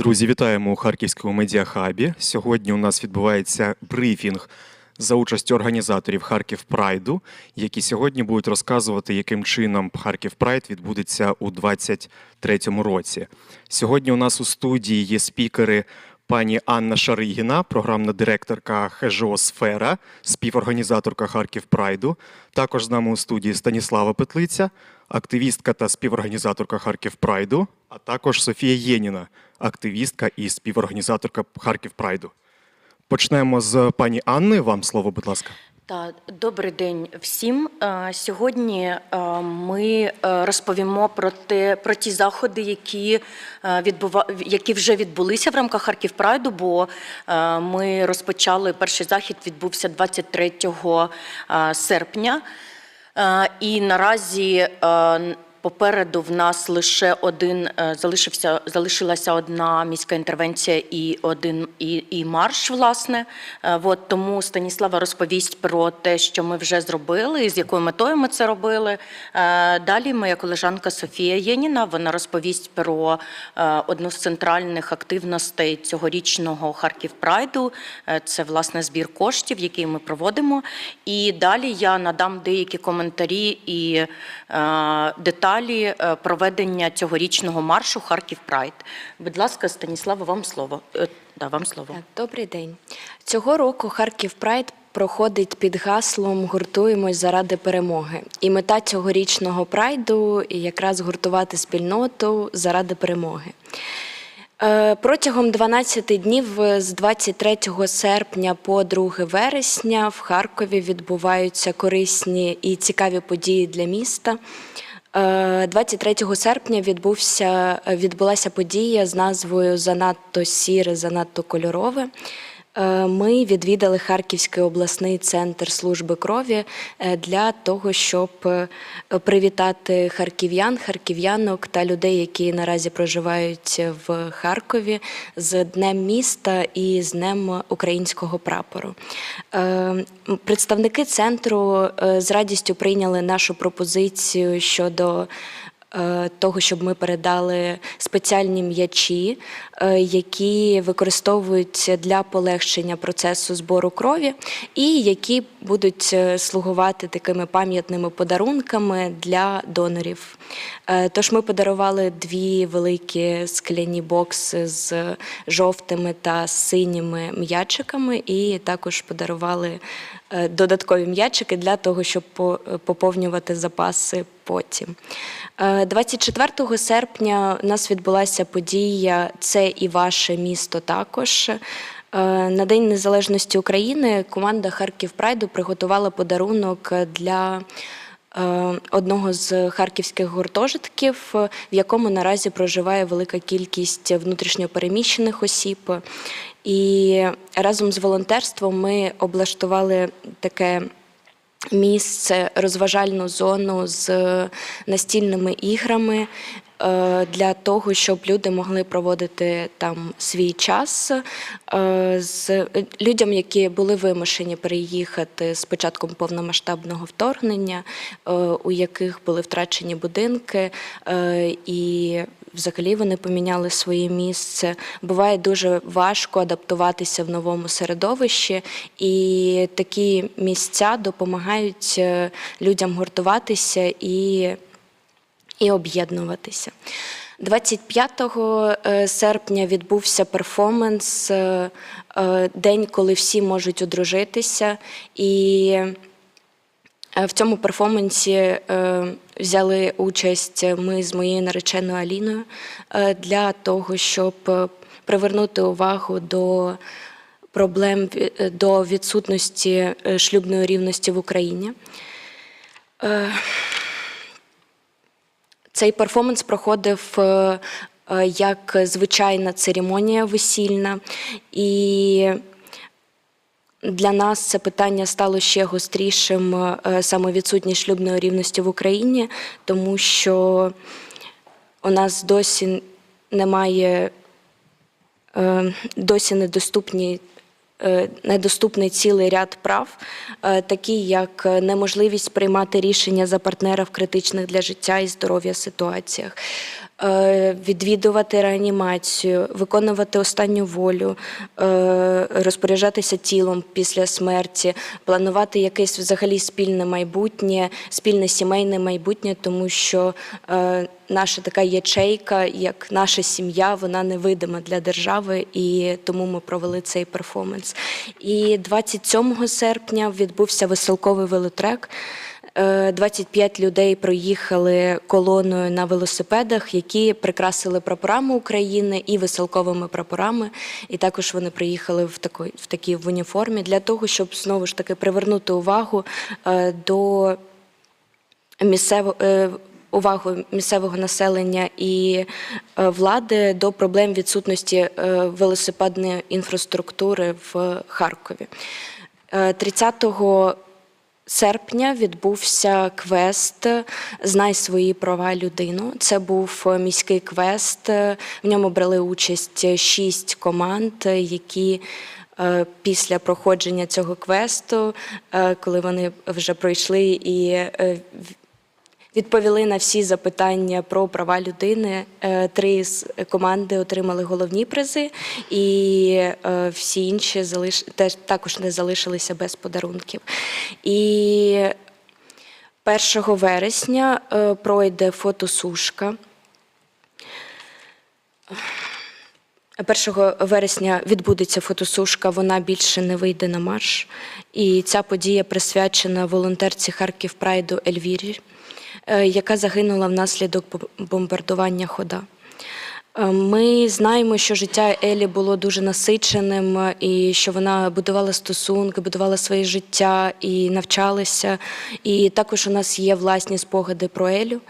Друзі, вітаємо у Харківському медіахабі. Сьогодні у нас відбувається брифінг за участю організаторів Харків Прайду, які сьогодні будуть розказувати, яким чином Харків Прайд відбудеться у 2023 році. Сьогодні у нас у студії є спікери пані Анна Шаригіна, програмна директорка ХЖО Сфера, співорганізаторка Харків Прайду. Також з нами у студії Станіслава Петлиця, активістка та співорганізаторка Харків Прайду, а також Софія Єніна, активістка і співорганізаторка Харків Прайду. Почнемо з пані Анни. Вам слово, будь ласка. Та добрий день всім. Е, Сьогодні е, ми е, розповімо про те про ті заходи, які відбува... які вже відбулися в рамках Харків Прайду. Бо ми розпочали перший захід. Відбувся 23 е, серпня. Е, І наразі е, попереду в нас лише один е, залишився, залишилася одна міська інтервенція і один і, і марш, власне. Е, От тому Станіслава розповість про те, що ми вже зробили, і з якою метою ми це робили. Е, Далі моя колежанка Софія Єніна вона розповість про одну з центральних активностей цьогорічного Харків Прайду. Це власне збір коштів, який ми проводимо. І далі я надам деякі коментарі і е, деталі е, проведення цьогорічного маршу Харків Прайд. Будь ласка, Станіслава, вам слово. Е, Да, вам слово. Добрий день. Цього року Харків Прайд проходить під гаслом Гуртуємось заради перемоги. І мета цьогорічного прайду якраз гуртувати спільноту заради перемоги. Е, Протягом 12 днів е, з 23 серпня по 2 вересня в Харкові відбуваються корисні і цікаві події для міста. Е, 23 серпня відбувся, відбулася подія з назвою Занадто сіре, занадто кольорове. Е, Ми відвідали Харківський обласний центр служби крові е, для того, щоб е, привітати харків'ян, харків'янок та людей, які наразі проживають в Харкові з Днем міста і з Днем українського прапору. Представники центру з радістю прийняли нашу пропозицію щодо того, щоб ми передали спеціальні м'ячі, е, які використовують для полегшення процесу збору крові, і які будуть е, слугувати такими пам'ятними подарунками для донорів. Е, Тож ми подарували дві великі скляні бокси з жовтими та синіми м'ячиками, і також подарували е, додаткові м'ячики для того, щоб поповнювати запаси потім. Е, 24 серпня у нас відбулася подія Це і ваше місто також. Е, На День Незалежності України команда Харків Прайду приготувала подарунок для е, одного з харківських гуртожитків, в якому наразі проживає велика кількість внутрішньопереміщених осіб. І разом з волонтерством ми облаштували таке місце, розважальну зону з настільними іграми. е, Для того, щоб люди могли проводити там свій час е, з людям, які були вимушені переїхати з початком повномасштабного вторгнення, е, у яких були втрачені будинки, і взагалі вони поміняли своє місце. Буває дуже важко адаптуватися в новому середовищі, і такі місця допомагають е, людям гуртуватися і, і об'єднуватися. 25 е, серпня відбувся перформанс, е, день, коли всі можуть одружитися. І В цьому перформансі е, взяли участь ми з моєю нареченою Аліною е, для того, щоб е, привернути увагу до проблем е, до відсутності е, шлюбної рівності в Україні. Е, Цей перформанс проходив е, е, як звичайна церемонія весільна, і для нас це питання стало ще гострішим е, саме відсутність шлюбної рівності в Україні, тому що у нас досі немає, е, досі недоступні. е, Недоступний цілий ряд прав, такі як неможливість приймати рішення за партнера в критичних для життя і здоров'я ситуаціях, відвідувати реанімацію, виконувати останню волю, е, розпоряджатися тілом після смерті, планувати якесь взагалі спільне майбутнє, спільне сімейне майбутнє, тому що е, наша така ячейка, як наша сім'я, вона невидима для держави, і тому ми провели цей перформанс. І 27 серпня відбувся веселковий велотрек. Е, 25 людей проїхали колоною на велосипедах, які прикрасили прапорами України і веселковими прапорами. І також вони приїхали в такій, в такій в уніформі для того, щоб знову ж таки привернути увагу е, до місцево, е, увагу місцевого населення і е, влади до проблем відсутності е, велосипедної інфраструктури в Харкові. Е, 30 серпня відбувся квест Знай свої права людину. Це був е, міський квест. В ньому брали участь шість команд, які е, після проходження цього квесту, е, коли вони вже пройшли і е, відповіли на всі запитання про права людини. Е, Три з команди отримали головні призи, і е, всі інші залиш... теж також не залишилися без подарунків. І 1 вересня е, пройде фотосушка. 1 вересня відбудеться фотосушка, вона більше не вийде на марш. І ця подія присвячена волонтерці Харків Прайду Ельвірі, яка загинула внаслідок бом- бомбардування хода. Е, Ми знаємо, що життя Елі було дуже насиченим, е, і що вона будувала стосунки, будувала своє життя і навчалася. І також у нас є власні спогади про Елю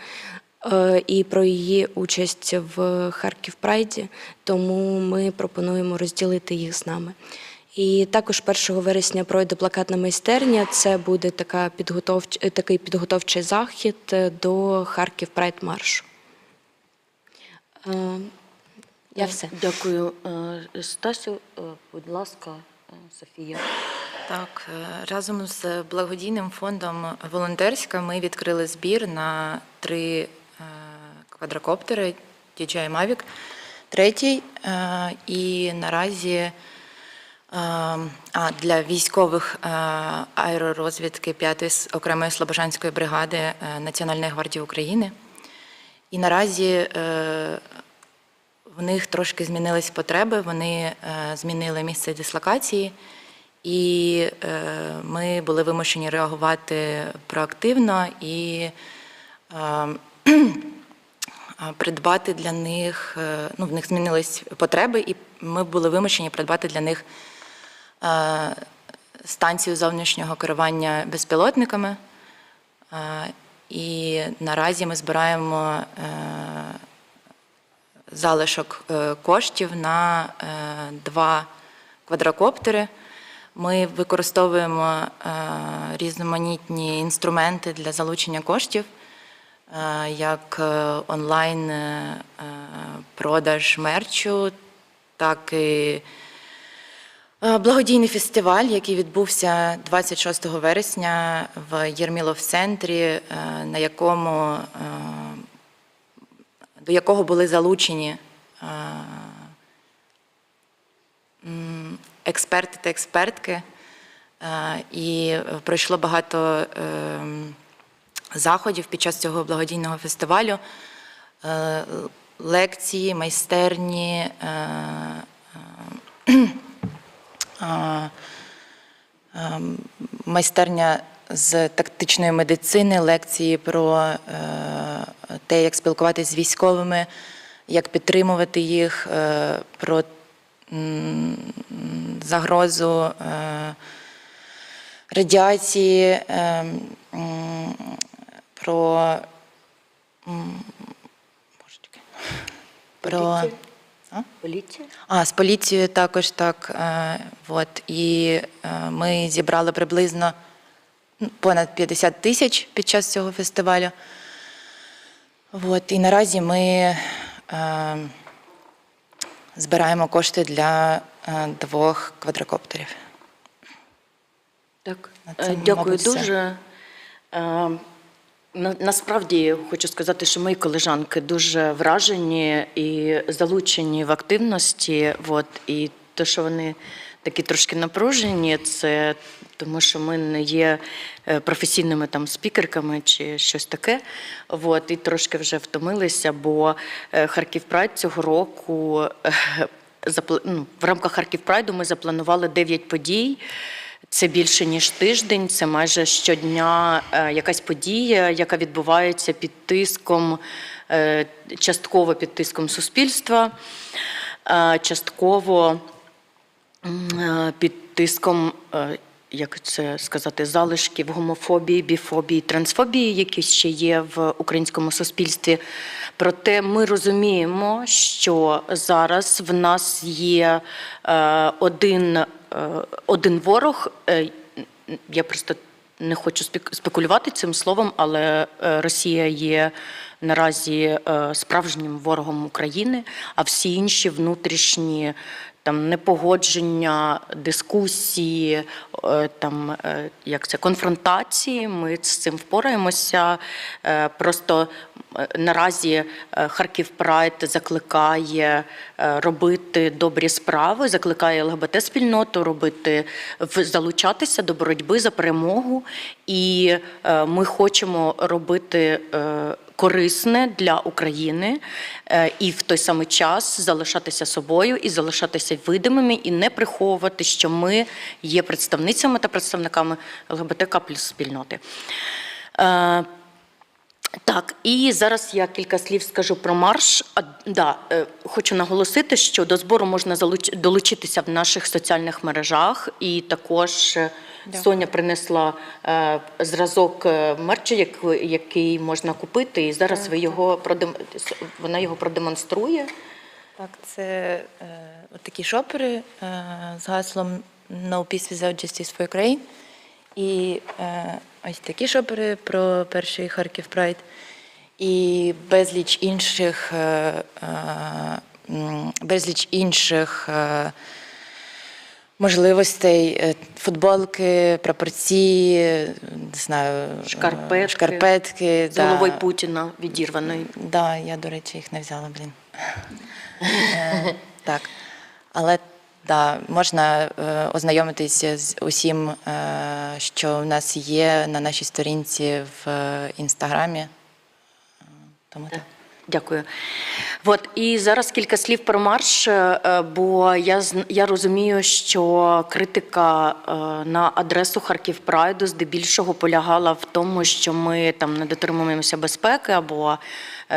е, і про її участь в Харків Прайді, тому ми пропонуємо розділити їх з нами. І також 1 вересня пройде плакатна майстерня. Це буде така підготовч... е, такий підготовчий захід е, до Харків Прайд маршу. Е, Я все. Дякую, Стасю. Будь ласка, Софія. Так, разом з благодійним фондом Волонтерська ми відкрили збір на три квадрокоптери DJI Mavic, третій. І наразі а, для військових е, аеророзвідки 5-ї окремої Слобожанської бригади е, Національної гвардії України. І наразі е, в них трошки змінились потреби, вони змінили місце дислокації, і ми були вимушені реагувати проактивно і е, придбати для них, ну, в них змінились потреби, і ми були вимушені придбати для них станцію зовнішнього керування безпілотниками. Е, І наразі ми збираємо е, залишок е, коштів на е, два квадрокоптери. Ми використовуємо е, різноманітні інструменти для залучення коштів, е, як е, онлайн е, е, продаж мерчу, так і е, благодійний фестиваль, який відбувся 26 вересня в Єрмілов-центрі, е, на якому е, до якого були залучені е, експерти та експертки, Е, і пройшло багато е, заходів під час цього благодійного фестивалю. Е, Лекції, майстерні, е, е, е, е, майстерня з тактичної медицини, лекції про е, те, як спілкуватися з військовими, як підтримувати їх, е, про загрозу е, радіації, е, про про? А? Поліція? а, з поліцією також так. Е, от, і е, ми зібрали приблизно ну, понад 50 тисяч під час цього фестивалю. От, і наразі ми е, збираємо кошти для е, двох квадрокоптерів. Так, Е, дякую мабуть, дуже. Е, На, насправді хочу сказати, що мої колежанки дуже вражені і залучені в активності. От, і те, що вони такі трошки напружені, це тому, що ми не є е, професійними там спікерками чи щось таке. От, і трошки вже втомилися, бо е, Харків Прайд цього року е, ну, в рамках Харків Прайду ми запланували 9 подій. Це більше ніж тиждень, це майже щодня е, якась подія, яка відбувається під тиском, е, частково під тиском суспільства, е, частково під тиском, як це сказати, залишків гомофобії, біфобії, трансфобії, які ще є в українському суспільстві. Проте ми розуміємо, що зараз в нас є один, один ворог. е, Я просто не хочу спек- спекулювати цим словом, але е, Росія є наразі е, справжнім ворогом України, а всі інші внутрішні там непогодження, дискусії, е, там е, як це конфронтації. Ми з цим впораємося. Е, Просто наразі Харків Прайд закликає робити добрі справи, закликає ЛГБТ спільноту робити залучатися до боротьби за перемогу, і ми хочемо робити. Е, Корисне для України е, і в той самий час залишатися собою і залишатися видимими, і не приховувати, що ми є представницями та представниками ЛГБТК плюс спільноти. Е, так, і зараз я кілька слів скажу про марш. А, да, е, хочу наголосити, що до збору можна залуч- долучитися в наших соціальних мережах, і також е, Соня принесла е, зразок е, мерчу, як, який можна купити, і зараз ви його продем... вона його продемонструє. Так, це е, такі шопери е, з гаслом No Peace Without Justice for Ukraine. І е, ось такі шопери про перший Харків Прайд. І безліч інших, е, е, безліч інших е, можливостей, е, футболки, прапорці, не знаю, е, Шкарпетки. шкарпетки З да. головою Путіна відірваної. Да, я, до речі, їх не взяла, блін. Е, Так. Але да, можна е, ознайомитися з усім, е, що в нас є на нашій сторінці в інстаграмі. Тому так. Дякую. От і зараз кілька слів про марш, е, е, бо я я розумію, що критика е, на адресу Харків Прайду здебільшого полягала в тому, що ми там не дотримуємося безпеки або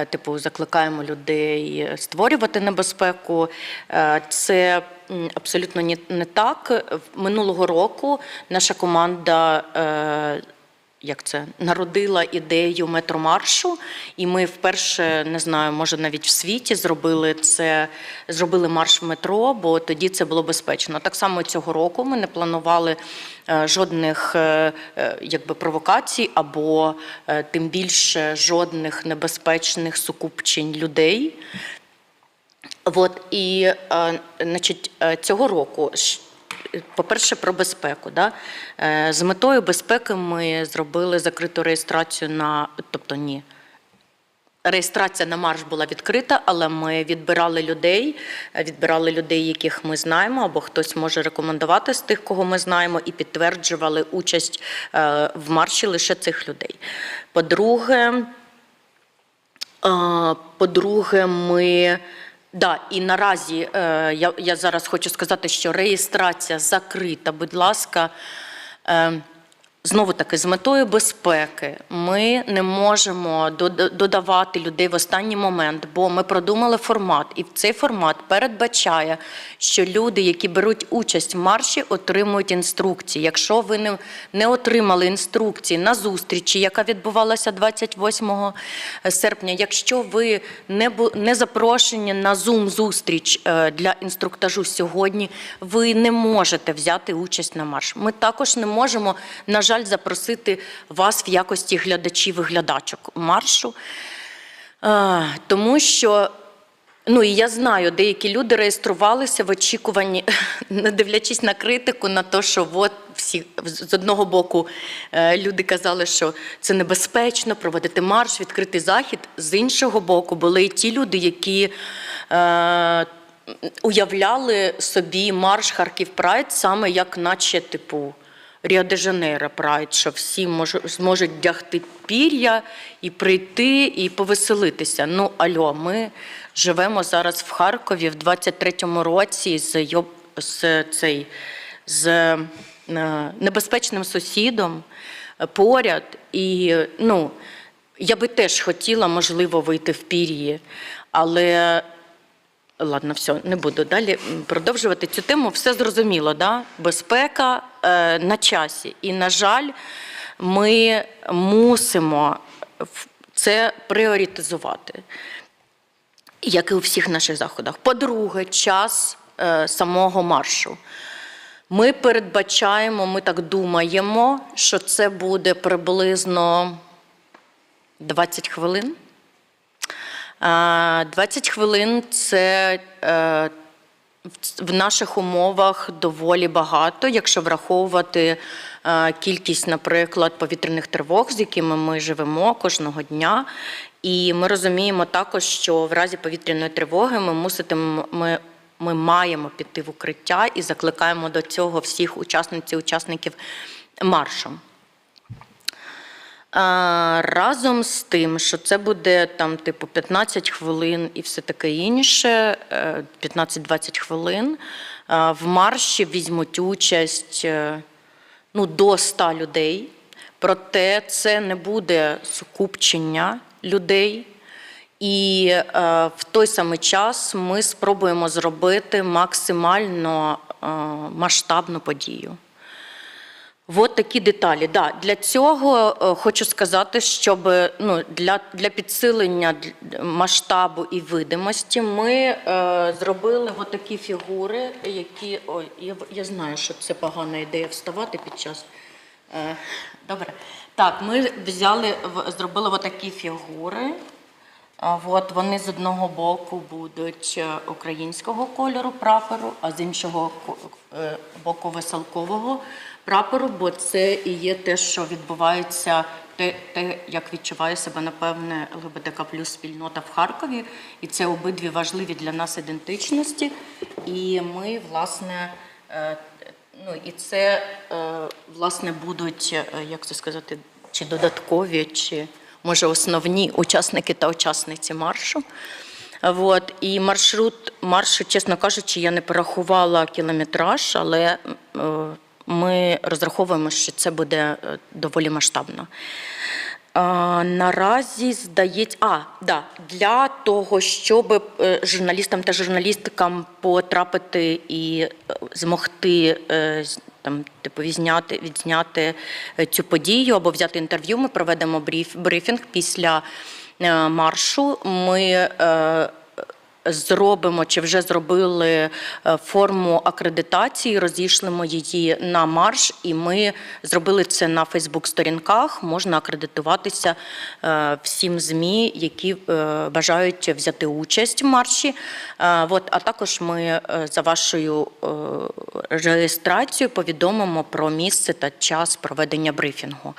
типу закликаємо людей створювати небезпеку. Це абсолютно не так. Минулого року наша команда. Як це народила ідею метромаршу, і ми вперше не знаю, може навіть в світі зробили це, зробили марш в метро, бо тоді це було безпечно. Так само цього року ми не планували е, жодних е, е, якби провокацій або тим більше жодних небезпечних сукупчень людей. От і значить, цього року, по-перше, про безпеку. Да? Е, З метою безпеки ми зробили закриту реєстрацію на, тобто ні. Реєстрація на марш була відкрита, але ми відбирали людей, е, відбирали людей, яких ми знаємо, або хтось може рекомендувати з тих, кого ми знаємо, і підтверджували участь е, в марші лише цих людей. По-друге, По-друге, ми. Да, і наразі е, я, я зараз хочу сказати, що реєстрація закрита. Будь ласка, е, знову таки, з метою безпеки ми не можемо додавати людей в останній момент, бо ми продумали формат, і цей формат передбачає, що люди, які беруть участь в марші, отримують інструкції. Якщо ви не, отримали інструкції на зустрічі, яка відбувалася 28 серпня, якщо ви не, запрошені на Zoom зустріч е, для інструктажу сьогодні, ви не можете взяти участь на марш. Ми також не можемо, на жаль, запросити вас в якості глядачів і глядачок маршу, е, тому що. Ну і я знаю, деякі люди реєструвалися в очікуванні, не дивлячись на критику, на те, що от всі з одного боку е, люди казали, що це небезпечно проводити марш, відкритий захід. З іншого боку, були і ті люди, які е, уявляли собі марш Харків Прайд саме як, наче, типу. Ріо-де-Жанейро Прайд, що всі можуть, зможуть вдягти пір'я і прийти і повеселитися. Ну, альо, ми живемо зараз в Харкові в 23-му році з, з, цей, з е, небезпечним сусідом е, поряд. І ну, я би теж хотіла, можливо, вийти в пір'ї, але Ладно, все, не буду далі продовжувати цю тему. Все зрозуміло, да? безпека на часі. І, на жаль, ми мусимо це пріоритизувати, як і у всіх наших заходах. По-друге, час е, самого маршу. Ми передбачаємо, ми так думаємо, що це буде приблизно 20 хвилин. 20 хвилин це е, в- наших умовах доволі багато, якщо враховувати е, кількість, наприклад, повітряних тривог, з якими ми живемо кожного дня. І ми розуміємо також, що в разі повітряної тривоги ми муситимо. Ми ми маємо піти в укриття і закликаємо до цього всіх учасниць і учасників маршу. Разом з тим, що це буде там, типу, 15 хвилин і все таке інше, е, 15-20 хвилин. а, В марші візьмуть участь е, ну, до 100 людей. Проте це не буде сукупчення людей. І е, в той самий час ми спробуємо зробити максимально е, масштабну подію. От такі деталі. Да, для цього е, хочу сказати, щоб ну, для, для підсилення масштабу і видимості ми е, зробили от такі фігури, які. Ой, я, я знаю, що це погана ідея вставати під час. Е, добре. Так, ми взяли, зробили от такі фігури. От вони з одного боку будуть е, українського кольору прапору, а з іншого е, боку веселкового прапору, бо це і є те, що відбувається, те, те як відчуває себе, напевне, ЛГБТК плюс спільнота в Харкові. І це обидві важливі для нас ідентичності. І ми, власне, е, ну і це, власне, будуть, як це сказати, чи додаткові, чи може основні учасники та учасниці маршу. От. І маршрут маршу, чесно кажучи, я не порахувала кілометраж, але е, ми розраховуємо, що це буде е, доволі масштабно. Наразі здається, а да, для того, щоб е, журналістам та журналісткам потрапити і е, змогти е, там, типу, відзняти, відзняти цю подію або взяти інтерв'ю, ми проведемо бриф, брифінг після маршу. Ми зробимо чи вже зробили е, форму акредитації, розійшлимо її на марш, і ми зробили це на Фейсбук-сторінках. Можна акредитуватися е, всім ЗМІ, які е, бажають взяти участь в марші. От, а також ми за вашою реєстрацією повідомимо про місце та час проведення брифінгу.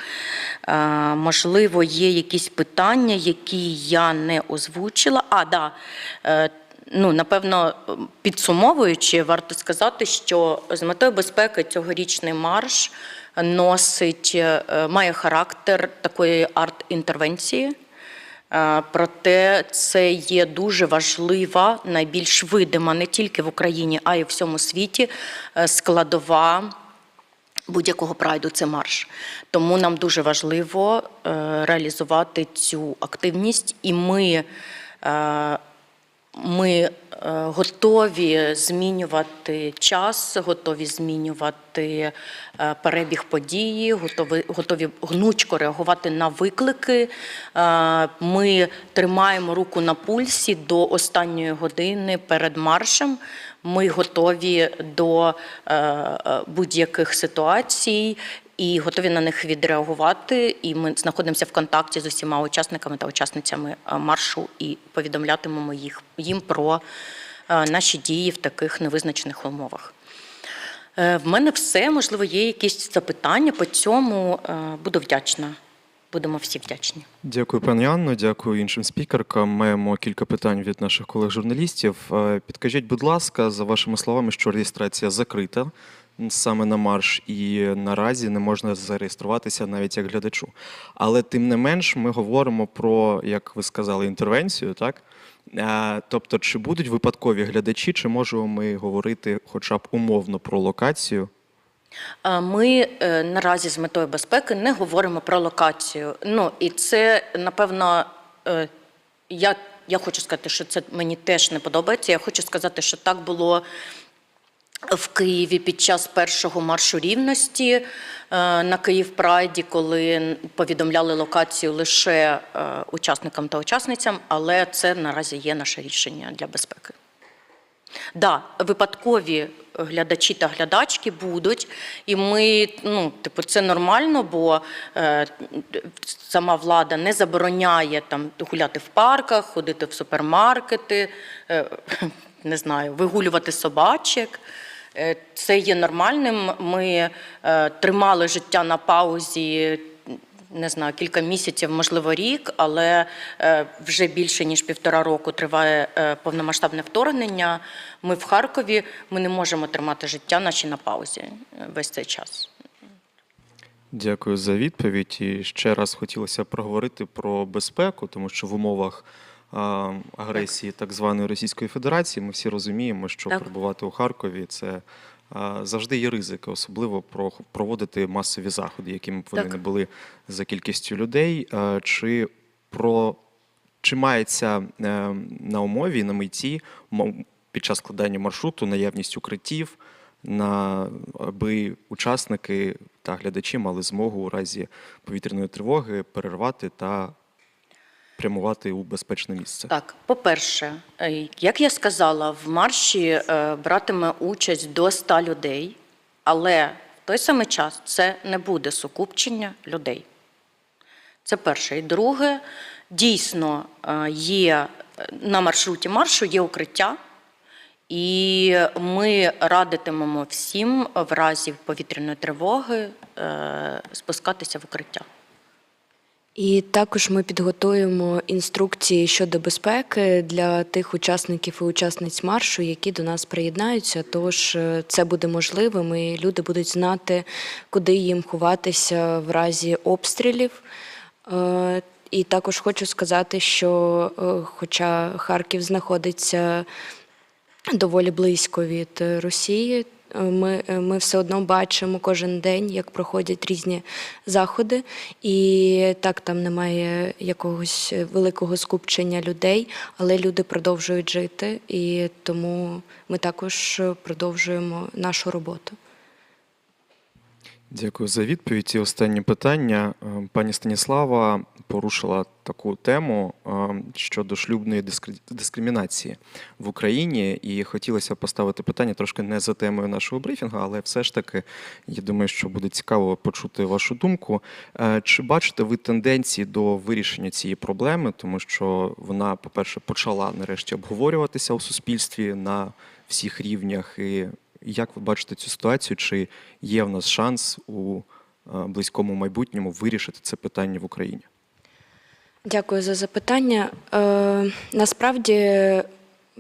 Можливо, є якісь питання, які я не озвучила. А, да. Ну, напевно, підсумовуючи, варто сказати, що з метою безпеки цьогорічний марш носить, е, має характер такої арт-інтервенції. Е, Проте це є дуже важлива, найбільш видима не тільки в Україні, а й у всьому світі е, складова будь-якого прайду це марш. Тому нам дуже важливо реалізувати цю активність, і ми. Ми е, готові змінювати час, готові змінювати е, перебіг події, готові, готові гнучко реагувати на виклики. Е, Ми тримаємо руку на пульсі до останньої години перед маршем. Ми готові до будь-яких ситуацій і готові на них відреагувати. І ми знаходимося в контакті з усіма учасниками та учасницями е, маршу і повідомлятимемо їх їм про е, наші дії в таких невизначених умовах. Е, В мене все, можливо, є якісь запитання по цьому. Буду вдячна. Будемо всі вдячні. Дякую, пані Анно, дякую іншим спікеркам. Маємо кілька питань від наших колег-журналістів. Підкажіть, будь ласка, за вашими словами, що реєстрація закрита саме на марш, і наразі не можна зареєструватися навіть як глядачу. Але тим не менш, ми говоримо про, як ви сказали, інтервенцію, так? Е, Тобто, чи будуть випадкові глядачі, чи можемо ми говорити хоча б умовно про локацію? Ми е, наразі з метою безпеки не говоримо про локацію. Ну і це напевно. е, Я, я хочу сказати, що це мені теж не подобається. Я хочу сказати, що так було в Києві під час першого маршу рівності е, на Київ Прайді, коли повідомляли локацію лише е, учасникам та учасницям, але це наразі є наше рішення для безпеки. Да, випадкові глядачі та глядачки будуть, і ми, ну, типу, це нормально, бо е, сама влада не забороняє там гуляти в парках, ходити в супермаркети, е, не знаю, вигулювати собачок. Е, Це є нормальним. Ми е, тримали життя на паузі не знаю, кілька місяців, можливо, рік, але е, вже більше ніж півтора року триває повномасштабне вторгнення. Ми в Харкові, ми не можемо тримати життя наші на паузі весь цей час. Дякую за відповідь. І ще раз хотілося проговорити про безпеку, тому що в умовах агресії так званої Російської Федерації ми всі розуміємо, що Так. перебувати у Харкові це завжди є ризики, особливо про проводити масові заходи, якими б вони Так. не були за кількістю людей. Чи про чи мається е, на умові на меті під час складання маршруту наявність укриттів, на аби учасники та глядачі мали змогу у разі повітряної тривоги перервати та прямувати у безпечне місце? Так, по-перше, е, як я сказала, в марші е, братиме участь до 100 людей, але в той самий час це не буде сукупчення людей. Це перше. І друге, дійсно е, є на маршруті маршу є укриття, і ми радитимемо всім в разі повітряної тривоги спускатися в укриття. І також ми підготуємо інструкції щодо безпеки для тих учасників і учасниць маршу, які до нас приєднаються. Тож е, це буде можливим, і люди будуть знати, куди їм ховатися в разі обстрілів. Е, І також хочу сказати, що е, хоча Харків знаходиться доволі близько від Росії. Е, Ми, е, ми все одно бачимо кожен день, як проходять різні заходи, і так там немає якогось е, великого скупчення людей, але люди продовжують жити, і тому ми також продовжуємо нашу роботу. Дякую за відповідь. І останнє питання. Е, Пані Станіслава порушила таку тему е, щодо шлюбної дискри- дискримінації в Україні, і хотілося поставити питання трошки не за темою нашого брифінгу, але все ж таки, я думаю, що буде цікаво почути вашу думку. Е, Чи бачите ви тенденції до вирішення цієї проблеми, тому що вона, по-перше, почала нарешті обговорюватися у суспільстві на всіх рівнях і як ви бачите цю ситуацію? Чи є в нас шанс у е, близькому майбутньому вирішити це питання в Україні? Дякую за запитання. Е, насправді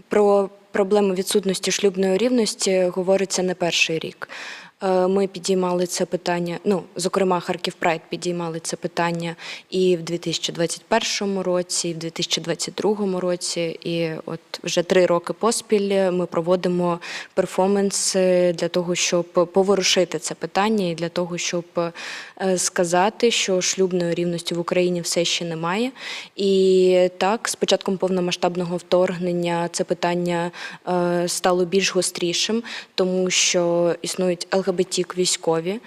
про проблему відсутності шлюбної рівності говориться не перший рік. Е, Ми підіймали це питання, ну, зокрема, Харків Прайд підіймали це питання і в 2021 році, і в 2022 році. І от вже три роки поспіль ми проводимо перформанси для того, щоб поворушити це питання, і для того, щоб е, сказати, що шлюбної рівності в Україні все ще немає. І так, з початком повномасштабного вторгнення це питання е, стало більш гострішим, тому що існують ЛГБТік військові.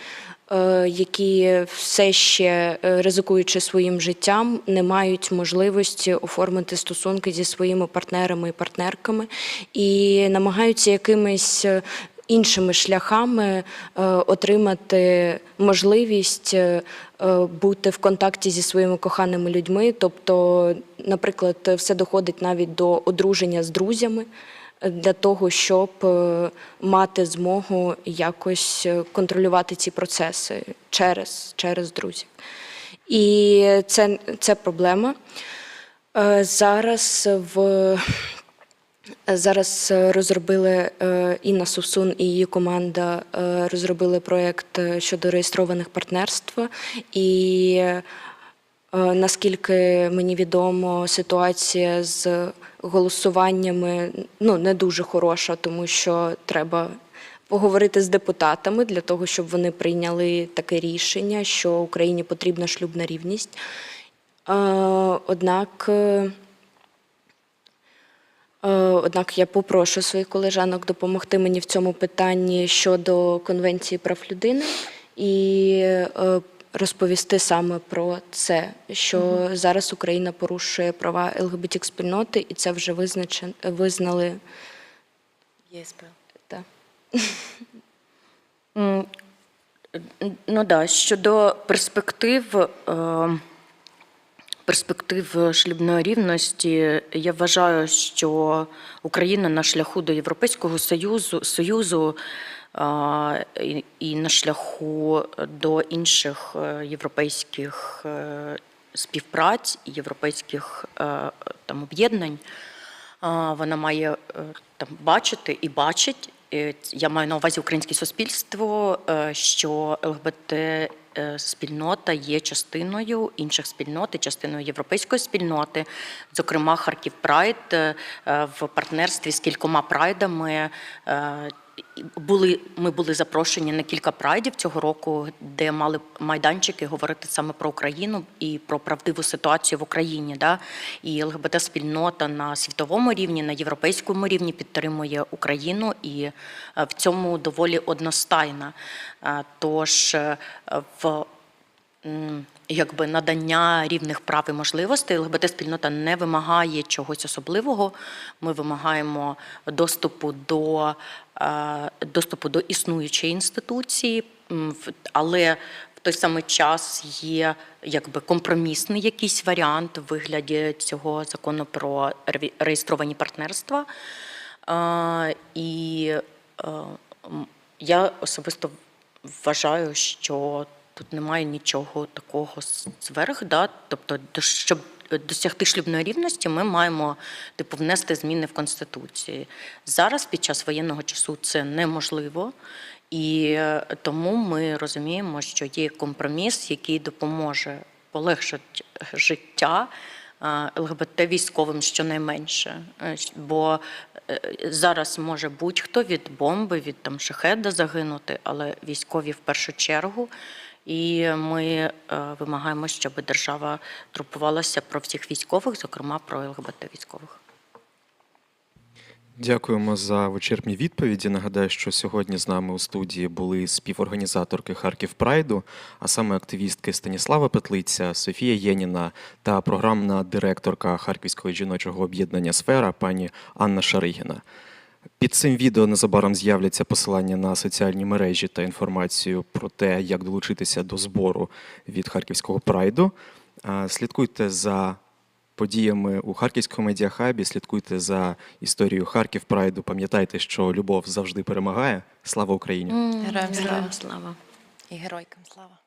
е, Які все ще е, ризикуючи своїм життям, не мають можливості оформити стосунки зі своїми партнерами і партнерками і намагаються якимись е, іншими шляхами отримати можливість бути в контакті зі своїми коханими людьми. Тобто, наприклад, все доходить навіть до одруження з друзями. Для того, щоб е, мати змогу якось е, контролювати ці процеси через, через друзів. І це, це проблема. Е, Зараз в Зараз розробили Інна Сусун і її команда розробили проєкт щодо реєстрованих партнерств. І наскільки мені відомо, ситуація з голосуваннями ну, не дуже хороша, тому що треба поговорити з депутатами для того, щоб вони прийняли таке рішення, що Україні потрібна шлюбна рівність. Е, Однак. е, Е, Однак я попрошу своїх колежанок допомогти мені в цьому питанні щодо Конвенції прав людини і розповісти саме про це, що зараз Україна порушує права ЛГБТ спільноти, і це вже визначен, визнали. ЄСП. Та. М, Ну да, щодо перспектив, е, перспектив шлюбної рівності, я вважаю, що Україна на шляху до Європейського Союзу, Союзу і- на шляху до інших е, європейських е, співпраць, і європейських е, там об'єднань. Вона має там бачити і бачить. Я маю на увазі українське суспільство, що ЛГБТ спільнота є частиною інших спільнот, частиною європейської спільноти. Зокрема, Харків Прайд в партнерстві з кількома прайдами. Були ми були запрошені на кілька прайдів цього року, де мали майданчики говорити саме про Україну і про правдиву ситуацію в Україні. Да? І ЛГБТ спільнота на світовому рівні, на європейському рівні підтримує Україну і е, в цьому доволі одностайна. Е, Тож е, в якби надання рівних прав і можливостей ЛГБТ-спільнота не вимагає чогось особливого. Ми вимагаємо доступу до, доступу до існуючої інституції, але в той самий час є якби компромісний якийсь варіант у вигляді цього закону про реєстровані партнерства. Е, І е, я особисто вважаю, що тут немає нічого такого зверх. Да? Тобто, щоб досягти шлюбної рівності, ми маємо типу внести зміни в конституції. Зараз, під час воєнного часу, це неможливо. І е, тому ми розуміємо, що є компроміс, який допоможе полегшити життя е, ЛГБТ військовим щонайменше. Е, Бо зараз може будь-хто від бомби, від там шахеда загинути, але військові в першу чергу. І ми е, вимагаємо, щоб держава турбувалася про всіх військових, зокрема про ЛГБТ військових. Дякуємо за вичерпні відповіді. Нагадаю, що сьогодні з нами у студії були співорганізаторки Харків Прайду, а саме активістки Станіслава Петлиця, Софія Єніна та програмна директорка Харківського жіночого об'єднання Сфера пані Анна Шаригіна. Під цим відео незабаром з'являться посилання на соціальні мережі та інформацію про те, як долучитися до збору від Харківського прайду. Слідкуйте за подіями у Харківському медіахабі, слідкуйте за історією Харків Прайду. Пам'ятайте, що любов завжди перемагає. Слава Україні! Героям слава. слава! І геройкам слава.